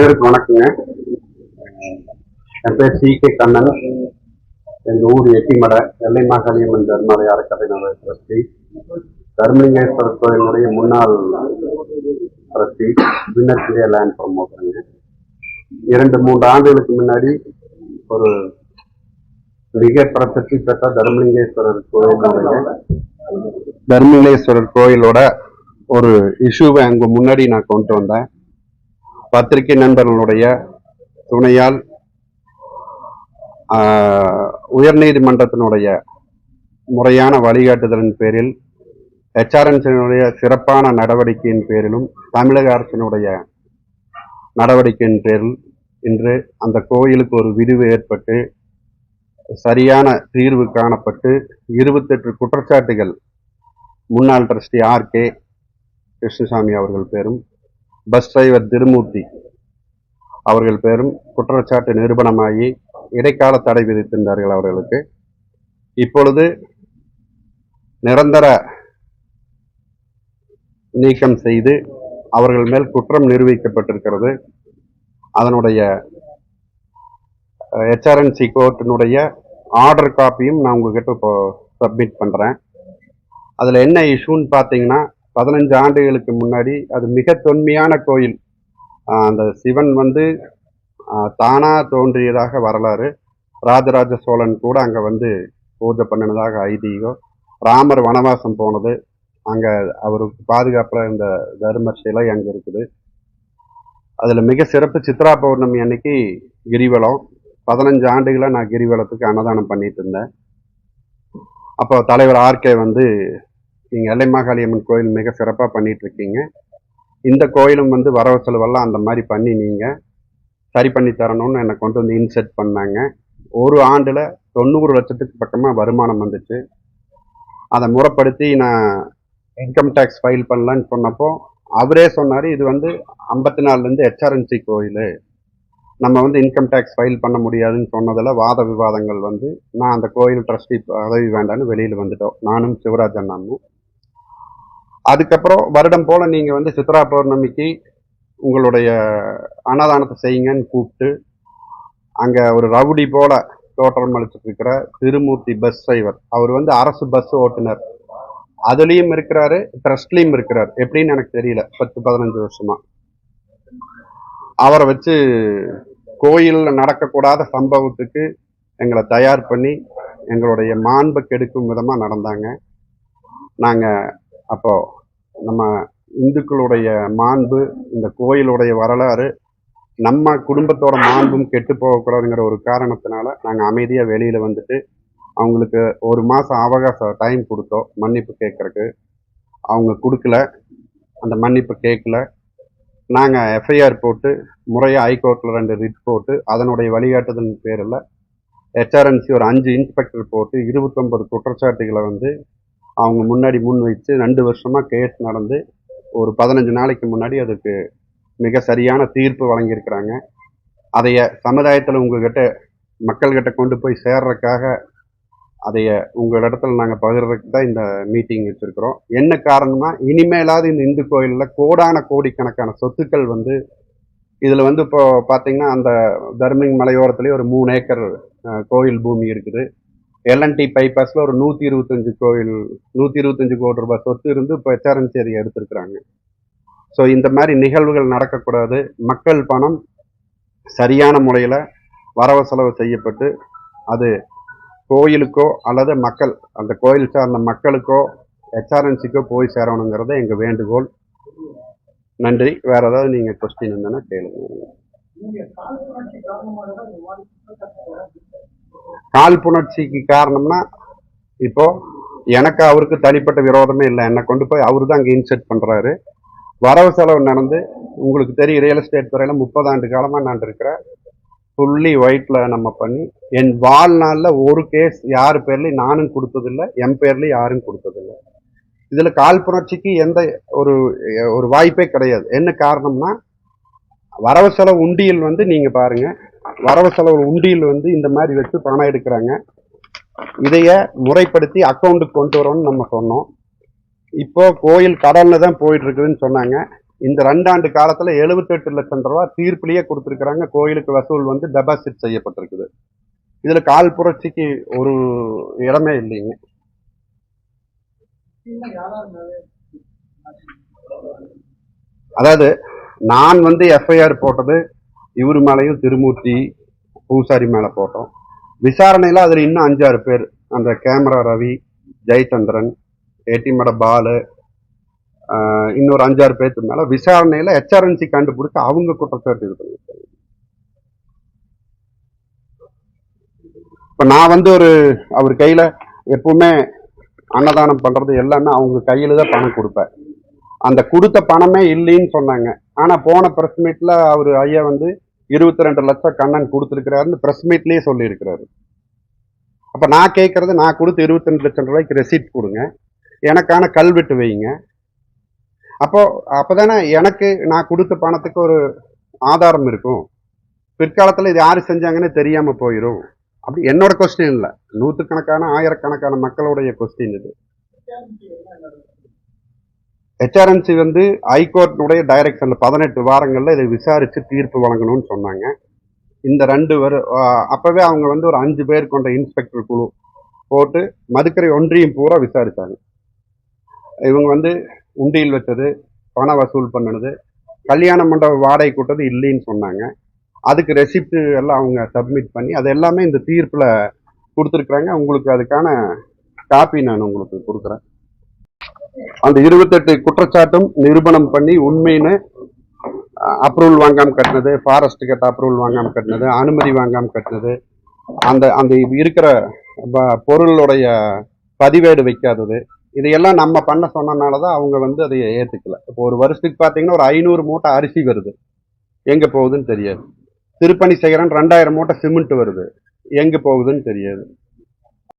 அனைவருக்கும் வணக்கங்க. என் பேர் சி கே கண்ணன். எங்க ஊர் எட்டிமடை எல்லை மாகாளியம்மன் தர்மரை அறக்கட்டளை ட்ரஸ்டி தர்மலிங்கேஸ்வரர் கோயிலுடைய முன்னாள் ட்ரஸ்டி வின்னர் லேண்ட் ப்ரமோட்டருங்க இரண்டு மூன்று ஆண்டுகளுக்கு முன்னாடி ஒரு மிக பிரசித்தி பெற்ற தர்மலிங்கேஸ்வரர் கோயிலுடைய தர்மலிங்கேஸ்வரர் கோயிலோட ஒரு இஷ்யூவை அங்க முன்னாடி நான் கொண்டு வந்தேன். பத்திரிகை நண்பர்களுடைய துணையால் உயர்நீதிமன்றத்தினுடைய முறையான வழிகாட்டுதலின் பேரில் ஹெச்ஆர்என்சியினுடைய சிறப்பான நடவடிக்கையின் பேரிலும் தமிழக அரசினுடைய நடவடிக்கையின் பேரில் இன்று அந்த கோயிலுக்கு ஒரு விரிவு ஏற்பட்டு சரியான தீர்வு காணப்பட்டு இருபத்தெட்டு குற்றச்சாட்டுகள் முன்னாள் டிரஸ்டி ஆர் கே கிருஷ்ணசாமி அவர்கள் பேரும் பஸ் டிரைவர் திருமூர்த்தி. அவர்கள் பேரும் குற்றச்சாட்டு நிரூபணமாகி இடைக்கால தடை விதித்திருந்தார்கள் அவர்களுக்கு. இப்பொழுது நிரந்தர நீக்கம் செய்து அவர்கள் மேல் குற்றம் நிரூபிக்கப்பட்டிருக்கிறது. அதனுடைய ஹெச்ஆர்என்சி கோர்ட்டினுடைய ஆர்டர் காப்பியும் நான் உங்ககிட்ட இப்போ சப்மிட் பண்ணுறேன் அதில் என்ன இஷ்யூன்னு பார்த்தீங்கன்னா பதினஞ்சு ஆண்டுகளுக்கு முன்னாடி அது மிக தொன்மையான கோயில். அந்த சிவன் வந்து தானாக தானா தோன்றியதாக வரலாறு. ராஜராஜ சோழன் கூட அங்கே வந்து பூஜை பண்ணினதாக ஐதீகம். ராமர் வனவாசம் போனது. அங்கே அவருக்கு பாதுகாப்பில் இந்த தருமர் சிலை அங்கே இருக்குது. அதில் மிக சிறப்பு சித்ரா பௌர்ணமி அன்னைக்கு கிரிவலம். பதினஞ்சு ஆண்டுகளாக நான் கிரிவலத்துக்கு அன்னதானம் பண்ணிட்டு இருந்தேன். அப்போ தலைவர் ஆர்கே வந்து நீங்கள் எல்லை மகாளியம்மன் கோயில் மிக சிறப்பாக பண்ணிகிட்ருக்கீங்க இந்த கோயிலும் வந்து வரவு செலவெல்லாம் அந்த மாதிரி பண்ணி நீங்கள் சரி பண்ணி தரணும்னு என்னை கொண்டு வந்து இன்செட் பண்ணாங்க. ஒரு ஆண்டில் தொண்ணூறு லட்சத்துக்கு பக்கமாக வருமானம் வந்துச்சு. அதை முறைப்படுத்தி நான் இன்கம் டேக்ஸ் ஃபைல் பண்ணலான்னு சொன்னப்போ அவரே சொன்னார் இது வந்து ஐம்பத்தி நாலுலேருந்து ஹெச்ஆர்என்சி கோயில். நம்ம வந்து இன்கம் டேக்ஸ் ஃபைல் பண்ண முடியாதுன்னு சொன்னதில் வாத விவாதங்கள் வந்து நான் அந்த கோயில் ட்ரஸ்டி பதவி வேண்டான்னு வெளியில் வந்துட்டோம். நானும் சிவராஜ் அண்ணாமும் அதுக்கப்புறம் வருடம் போல் நீங்கள் வந்து சித்ரா பௌர்ணமிக்கு உங்களுடைய அன்னதானத்தை செய்யுங்கன்னு கூப்பிட்டு அங்கே ஒரு ரவுடி போல் தோற்றம் அளிச்சிட்ருக்கிற திருமூர்த்தி பஸ் டிரைவர் அவர் வந்து அரசு பஸ் ஓட்டுநர். அதுலேயும் இருக்கிறாரு ட்ரஸ்ட்லேயும் இருக்கிறார். எப்படின்னு எனக்கு தெரியல. பத்து பதினஞ்சு வருஷமா. அவரை வச்சு கோயிலில் நடக்கக்கூடாத சம்பவத்துக்கு எங்களை தயார் பண்ணி எங்களுடைய மாண்பை கெடுக்கும் விதமாக நடந்தாங்க. நாங்கள் அப்போது நம்ம இந்துக்களுடைய மாண்பு இந்த கோயிலுடைய வரலாறு நம்ம குடும்பத்தோட மாண்பும் கெட்டு போகக்கூடாதுங்கிற ஒரு காரணத்தினால நாங்கள் அமைதியாக வெளியில் வந்துட்டு அவங்களுக்கு ஒரு மாதம் அவகாசம் டைம் கொடுத்தோம் மன்னிப்பு கேட்குறக்கு. அவங்க கொடுக்கல அந்த மன்னிப்பு கேட்கல. நாங்கள் எஃப்ஐஆர் போட்டு முறையாக ஹைகோர்ட்டில் ரெண்டு ரிட் போட்டு அதனுடைய வழிகாட்டுதல் பேரில் ஹெச்ஆர்என்சி ஒரு அஞ்சு இன்ஸ்பெக்டர் போட்டு இருபத்தொம்பது குற்றச்சாட்டுகளை வந்து அவங்க முன்னாடி முன் வைத்து ரெண்டு வருஷமாக கேஸ் நடந்து ஒரு பதினஞ்சு நாளைக்கு முன்னாடி அதுக்கு மிக சரியான தீர்ப்பு வழங்கியிருக்கிறாங்க. அதைய சமுதாயத்தில் உங்கள்கிட்ட மக்கள்கிட்ட கொண்டு போய் சேர்றதுக்காக அதைய உங்கள் இடத்துல நாங்கள் பகிர்றதுக்கு தான் இந்த மீட்டிங் வச்சுருக்கிறோம். என்ன காரணமாக இனிமேலாவது இந்த இந்து கோயிலில் கோடான கோடிக்கணக்கான சொத்துக்கள் வந்து இதில் வந்து இப்போ பார்த்திங்கன்னா அந்த தர்மிங் மலையோரத்துலேயே ஒரு மூணு ஏக்கர் கோயில் பூமி இருக்குது. எல்என்டி பைபாஸில் ஒரு நூற்றி இருபத்தஞ்சு கோயில் நூற்றி இருபத்தஞ்சு கோடி ரூபாய் சொத்து இருந்து இப்போ ஹெச்ஆர்என்சி எடுத்திருக்கிறாங்க. ஸோ இந்த மாதிரி நிகழ்வுகள் நடக்கக்கூடாது. மக்கள் பணம் சரியான முறையில் வரவு செலவு செய்யப்பட்டு அது கோயிலுக்கோ அல்லது மக்கள் அந்த கோயில் சார்ந்த மக்களுக்கோ ஹெச்ஆர்என்சிக்கோ போய் சேரணுங்கிறது எங்கள் வேண்டுகோள். நன்றி. வேறு ஏதாவது நீங்கள் கொஸ்டின் இருந்தேன்னா கேளுங்க. காழ்ப்புணர்ச்சிக்கு காரணம்னா இப்போ எனக்கு அவருக்கு தனிப்பட்ட விரோதமே இல்லை. என்னை கொண்டு போய் அவரு தான் அங்கே இன்செர்ட் பண்ணுறாரு வரவு செலவு நடந்து உங்களுக்கு தெரியும் ரியல் எஸ்டேட் துறையில் முப்பது ஆண்டு காலமாக நான் இருக்கிறேன். ஃபுல்லி ஒயிட்டில் நம்ம பண்ணி என் வாழ்நாளில் ஒரு கேஸ் யார் பேர்லையும் நானும் கொடுத்ததில்லை என் பேர்லையும் யாரும் கொடுத்ததில்லை. இதில் காழ்ப்புணர்ச்சிக்கு எந்த ஒரு ஒரு வாய்ப்பே கிடையாது. என்ன காரணம்னா வரவு செலவு உண்டியல் வந்து நீங்கள் பாருங்கள் வரவு செலவு உண்டியல் வந்து இந்த மாதிரி வச்சு பணம் எடுக்கிறாங்க. இதைய முறைப்படுத்தி அக்கௌண்ட்டுக்கு கொண்டு வரணும்னு நம்ம சொன்னோம். இப்போ கோயில் கடனில் தான் போயிட்டு இருக்குதுன்னு சொன்னாங்க. இந்த ரெண்டாண்டு காலத்தில் எழுபத்தெட்டு லட்சம் ரூபாய் தீர்ப்புலேயே கொடுத்துருக்குறாங்க. கோயிலுக்கு வசூல் வந்து டெபாசிட் செய்யப்பட்டிருக்குது. இதில் கால் புரட்சிக்கு ஒரு இடமே இல்லைங்க. அதாவது நான் வந்து எஃப்ஐஆர் போட்டது இவர் மேலையும் திருமூர்த்தி பூசாரி மேலே போட்டோம். விசாரணையில் அதில் இன்னும் அஞ்சாறு பேர் அந்த கேமரா ரவி ஜெயச்சந்திரன் ஏடிமட பாலு இன்னொரு அஞ்சாறு பேர்த்து மேலே விசாரணையில் ஹெச்ஆர்என்சி கண்டுபிடிச்சி அவங்க குற்றச்சாட்டு இது பண்ணியிருக்காங்க. இப்போ நான் வந்து ஒரு அவர் கையில் எப்பவுமே அன்னதானம் பண்ணுறது எல்லாமே அவங்க கையில் தான் பணம் கொடுப்பேன். அந்த கொடுத்த பணமே இல்லைன்னு சொன்னாங்க. ஆனால் போன ப்ரெஸ் மீட்டில் அவர் ஐயா வந்து இருபத்தி ரெண்டு லட்சம் கண்ணன் கொடுத்துருக்கிறாருன்னு ப்ரெஸ் மீட்லேயே சொல்லியிருக்கிறாரு. அப்போ நான் கேட்குறது நான் கொடுத்து இருபத்தி ரெண்டு லட்சம் ரூபாய்க்கு ரெசிப்ட் கொடுங்க. எனக்கான கல்வெட்டு வைங்க. அப்போ தானே எனக்கு நான் கொடுத்த பணத்துக்கு ஒரு ஆதாரம் இருக்கும். பிற்காலத்தில் இது யார் செஞ்சாங்கன்னு தெரியாமல் போயிடும் அப்படி என்னோட கொஸ்டின் இல்லை. நூற்றுக்கணக்கான ஆயிரக்கணக்கான மக்களுடைய கொஸ்டின் இது. ஹெச்ஆர்என்சி வந்து ஹைகோர்ட்டுடைய டைரக்ஷனில் பதினெட்டு வாரங்களில் இதை விசாரித்து தீர்ப்பு வழங்கணும்னு சொன்னாங்க. இந்த ரெண்டு வரு அப்போவே அவங்க வந்து ஒரு அஞ்சு பேர் கொண்ட இன்ஸ்பெக்டர் குழு போட்டு மதுக்கரை ஒன்றியம் பூரா விசாரித்தாங்க இவங்க வந்து உண்டியல் வச்சது பண வசூல் பண்ணினது கல்யாண மண்டப வாடகை கூட்டது இல்லைன்னு சொன்னாங்க. அதுக்கு ரெசிப்ட் எல்லாம் அவங்க சப்மிட் பண்ணி அது எல்லாமே இந்த தீர்ப்பில் கொடுத்துருக்குறாங்க. உங்களுக்கு அதுக்கான காப்பி நான் உங்களுக்கு கொடுக்குறேன். அந்த இருபத்தெட்டு குற்றச்சாட்டும் நிரூபணம் பண்ணி உண்மைன்னு அப்ரூவல் வாங்காமல் கட்டினது ஃபாரஸ்ட் கட்ட அப்ரூவல் வாங்காமல் கட்டினது அனுமதி வாங்காமல் கட்டினது அந்த அந்த இருக்கிற ப- பொருளுடைய பதிவேடு வைக்காதது இதையெல்லாம் நம்ம பண்ண சொன்னனால தான் அவங்க வந்து அதை ஏற்றுக்கல இப்போ ஒரு வருஷத்துக்கு பார்த்தீங்கன்னா ஒரு ஐநூறு மூட்டை அரிசி வருது. எங்கே போகுதுன்னு தெரியாது. திருப்பணி செய்கிறேன் ரெண்டாயிரம் மூட்டை சிமெண்ட் வருது. எங்கே போகுதுன்னு தெரியாது.